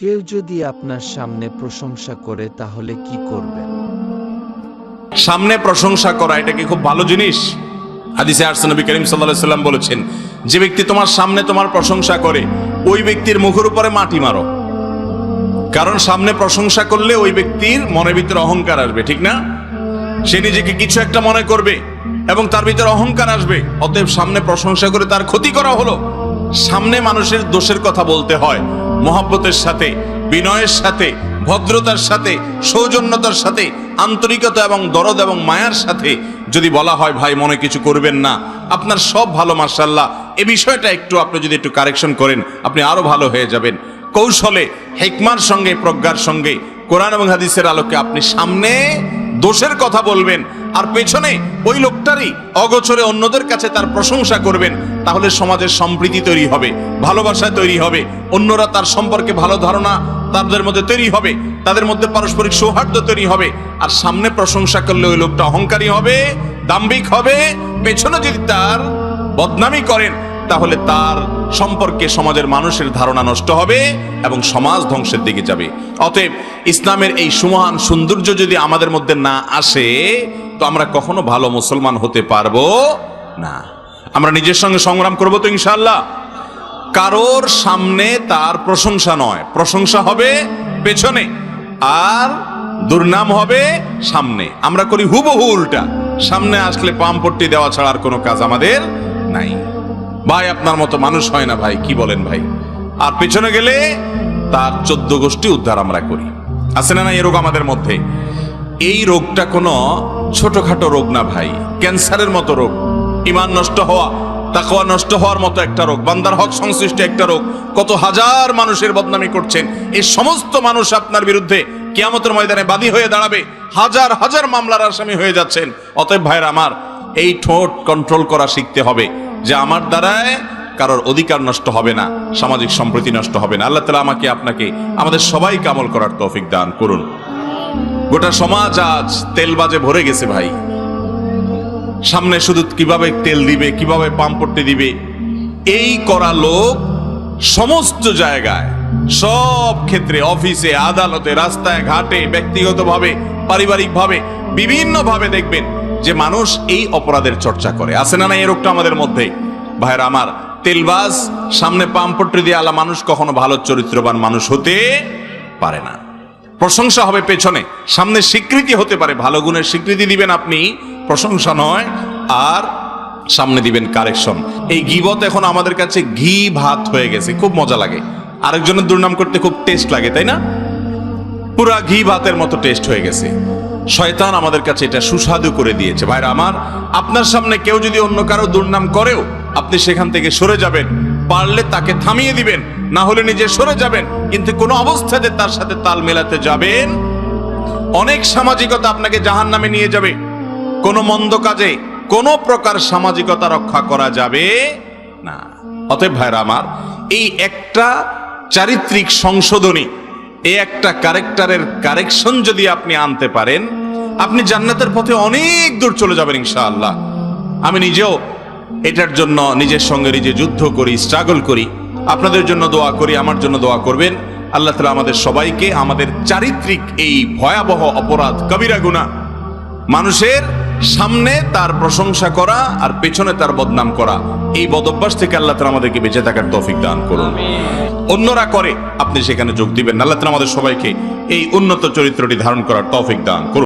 কেউ যদি আপনার সামনে প্রশংসা করে, তাহলে কি করবেন? সামনে প্রশংসা করা, এটা কি খুব ভালো জিনিস? হাদিসে আরসে নবী করিম সাল্লাম বলেছেন, যে ব্যক্তি তোমার সামনে তোমার প্রশংসা করে, ওই ব্যক্তির মুখের উপরে মাটি মারো। কারণ সামনে প্রশংসা করলে ওই ব্যক্তির মনের ভিতরে অহংকার আসবে, ঠিক না? সে নিজেকে কিছু একটা মনে করবে এবং তার ভিতরে অহংকার আসবে। অতএব সামনে প্রশংসা করে তার ক্ষতি করা হলো। সামনে মানুষের দোষের কথা বলতে হয়। মহাব্বতের সাথে, বিনয়ের সাথে, ভদ্রতার সাথে, সৌজন্যতার সাথে, আন্তরিকতা এবং দরদ এবং মায়ার সাথে যদি বলা হয়, ভাই, মনে কিছু করবেন না। আপনার সব ভালো মার্শাল্লাহ এ বিষয়টা একটু আপনি যদি একটু কারেকশন করেন, আপনি আরও ভালো হয়ে যাবেন। কৌশলে, হেকমার সঙ্গে, প্রজ্ঞার সঙ্গে কোরআন এবং হাদিসের আলোকে আপনি সামনে দোষের কথা বলবেন। আর পেছনে ওই লোকটারই অগোচরে অন্যদের কাছে তার প্রশংসা করবেন, তাহলে সমাজের সম্প্রীতি তৈরি হবে, ভালোবাসা তৈরি হবে, অন্যরা তার সম্পর্কে ভালো ধারণা তাদের মধ্যে তৈরি হবে, তাদের মধ্যে পারস্পরিক সৌহার্দ্য তৈরি হবে, আর সামনে প্রশংসা করলে ওই লোকটা অহংকারী হবে, দাম্ভিক হবে, পেছনে যদি তার বদনামি করেন, তাহলে তার সম্পর্কে সমাজের মানুষের ধারণা নষ্ট হবে এবং সমাজ ধ্বংসের দিকে যাবে। অতএব ইসলামের এই সুমহান সৌন্দর্য যদি আমাদের মধ্যে না আসে, তো আমরা কখনো ভালো মুসলমান হতে পারব না। আমরা নিজের সঙ্গে সংগ্রাম করব তো ইনশাল্লাহ কারোর সামনে তার প্রশংসা নয়। প্রশংসা হবে পেছনে, আর দুর্নাম হবে সামনে। আমরা করি হুবহু উল্টা। সামনে আসলে পাম্পট্টি দেওয়া ছাড়া আর কোনো কাজ আমাদের নাই। ভাই, আপনার মতো মানুষ হয় না ভাই, কি বলেন ভাই? আর পেছনে গেলে তার চোদ্দ গোষ্ঠী উদ্ধার আমরা করি। আছে না না এই রোগ আমাদের মধ্যে? এই রোগটা কোনো ছোটখাটো রোগ না ভাই, ক্যান্সারের মতো রোগ। ইমান নষ্ট হওয়া, তাকওয়া নষ্ট হওয়ার মতো একটা রোগ, বান্দার হক সংশ্লিষ্ট একটা রোগ। কত হাজার মানুষের বদনামি করছেন। এই সমস্ত মানুষ আপনার বিরুদ্ধে কিয়ামতের ময়দানে বাদী হয়ে দাঁড়াবে। হাজার হাজার মামলার আসামি হয়ে যাচ্ছেন। অতএব ভাইয়ের আমার, এই ঠোঁট কন্ট্রোল করা শিখতে হবে। যে আমার দ্বারায় কারোর অধিকার নষ্ট হবে না, সামাজিক সম্প্রীতি নষ্ট হবে না। আল্লাহ তালা আমাকে, আপনাকে, আমাদের সবাই কামল করার তৌফিক দান করুন। গোটা সমাজ আজ তেলবাজে ভরে গেছে ভাই। সামনে শুধু কীভাবে তেল দিবে, কীভাবে পাম্প করতে দিবে, এই করা লোক সমস্ত জায়গায়, সব ক্ষেত্রে, অফিসে, আদালতে, রাস্তায়, ঘাটে, ব্যক্তিগতভাবে, পারিবারিকভাবে, বিভিন্নভাবে দেখবেন যে মানুষ এই অপরাধের চর্চা করে। আছে না না এই রোগটা আমাদের মধ্যে? ভাইয়ের আমার, তেলবাজ, সামনে পাম্পট্রি দিয়ে আলা মানুষ কখনো ভালো চরিত্রবান মানুষ হতে পারে না। প্রশংসা হবে পেছনে। সামনে স্বীকৃতি হতে পারে। ভালো গুণের স্বীকৃতি দিবেন আপনি। প্রশংসা নয়, আর সামনে দিবেন কারেকশন। এই গিবত এখন আমাদের কাছে ঘি ভাত হয়ে গেছে। খুব মজা লাগে। আরেকজনের দুর্নাম করতে খুব টেস্ট লাগে, তাই না? পুরা ঘি ভাতের মতো টেস্ট হয়ে গেছে। শয়তান আমাদের কাছে এটা সুস্বাদু করে দিয়েছে। ভাইরা আমার, আপনার সামনে কেউ যদি অন্য কারও দুর্নাম করেও আপনি সেখান থেকে সরে যাবেন, পারলে তাকে থামিয়ে দিবেন, না হলে নিজে সরে যাবেন, কিন্তু কোনো অবস্থাতে তার সাথে তাল মেলাতে যাবেন, অনেক সামাজিকতা আপনাকে জাহান নামে নিয়ে যাবে, কোনো মন্দ কাজে কোনো প্রকার সামাজিকতা রক্ষা করা যাবে না। অতএব ভাইরা আমার, এই একটা চারিত্রিক সংশোধনী এই একটা ক্যারেক্টারের কারেকশন যদি আপনি আনতে পারেন, আপনি জান্নাতের পথে অনেক দূর চলে যাবেন ইনশাআল্লাহ। আমি নিজেও এটার জন্য নিজের সঙ্গে নিজে যুদ্ধ করি স্ট্রাগল করি। আপনাদের জন্য দোয়া করি, আমার জন্য দোয়া করবেন। আল্লাহ তালা আমাদের সবাইকে আমাদের চারিত্রিক এই ভয়াবহ অপরাধ, কবিরা গুণা মানুষের সামনে তার প্রশংসা করা আর পেছনে তার বদনাম করা। এই বদভ্যাস থেকে আল্লাহ তালা আমাদেরকে বেঁচে থাকার তৌফিক দান করুন। অন্যরা করে, আপনি সেখানে যোগ দিবেন আল্লাহ তালা আমাদের সবাইকে এই উন্নত চরিত্রটি ধারণ করার তৌফিক দান করুন।